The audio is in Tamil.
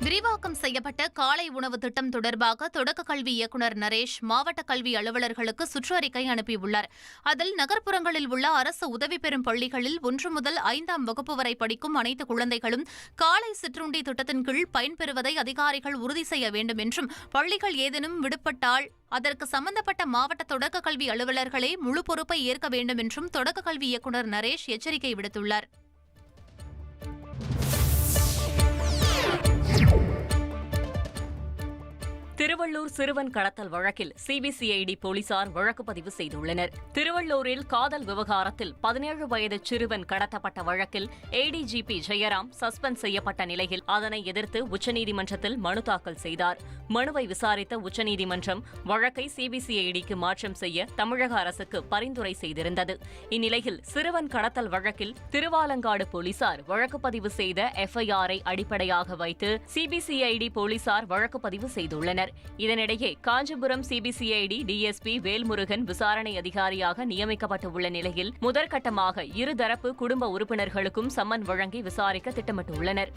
விரிவாக்கம் செய்யப்பட்ட காலை உணவு திட்டம் தொடர்பாக தொடக்க கல்வி இயக்குநர் நரேஷ் மாவட்ட கல்வி அலுவலர்களுக்கு சுற்றறிக்கை அனுப்பியுள்ளார். அதில் நகர்ப்புறங்களில் உள்ள அரசு உதவி பெறும் பள்ளிகளில் ஒன்று முதல் ஐந்தாம் வகுப்பு வரை படிக்கும் அனைத்து குழந்தைகளும் காலை சிற்றுண்டி திட்டத்தின் கீழ் பயன்பெறுவதை அதிகாரிகள் உறுதி செய்ய வேண்டும் என்றும் பள்ளிகள் ஏதேனும் விடுபட்டால் அதற்கு சம்பந்தப்பட்ட மாவட்ட தொடக்க கல்வி அலுவலர்களே முழு பொறுப்பை ஏற்க வேண்டும் என்றும் தொடக்க கல்வி இயக்குநர் நரேஷ் எச்சரிக்கை விடுத்துள்ளார். திருவள்ளூர் சிறுவன் கடத்தல் வழக்கில் சிபிசிஐடி போலீசார் வழக்கு பதிவு செய்துள்ளனர். திருவள்ளூரில் காதல் விவகாரத்தில் பதினேழு வயது சிறுவன் கடத்தப்பட்ட வழக்கில் ஏடிஜிபி ஜெயராம் சஸ்பெண்ட் செய்யப்பட்ட நிலையில் அதனை எதிர்த்து உச்சநீதிமன்றத்தில் மனு தாக்கல் செய்தார். மனுவை விசாரித்த உச்சநீதிமன்றம் வழக்கை சிபிசிஐடிக்கு மாற்றம் செய்ய தமிழக அரசுக்கு பரிந்துரை செய்திருந்தது. இந்நிலையில் சிறுவன் கடத்தல் வழக்கில் திருவாலங்காடு போலீசார் வழக்கு பதிவு செய்த எஃப்ஐஆரை அடிப்படையாக வைத்து சிபிசிஐடி போலீசார் வழக்கு பதிவு செய்துள்ளனர். இதனிடையே காஞ்சிபுரம் சிபிசிஐடி டிஎஸ்பி வேல்முருகன் விசாரணை அதிகாரியாக நியமிக்கப்பட்டுள்ள நிலையில் முதற்கட்டமாக இருதரப்பு குடும்ப உறுப்பினர்களுக்கும் சம்மன் வழங்கி விசாரிக்க திட்டமிட்டுள்ளனர்.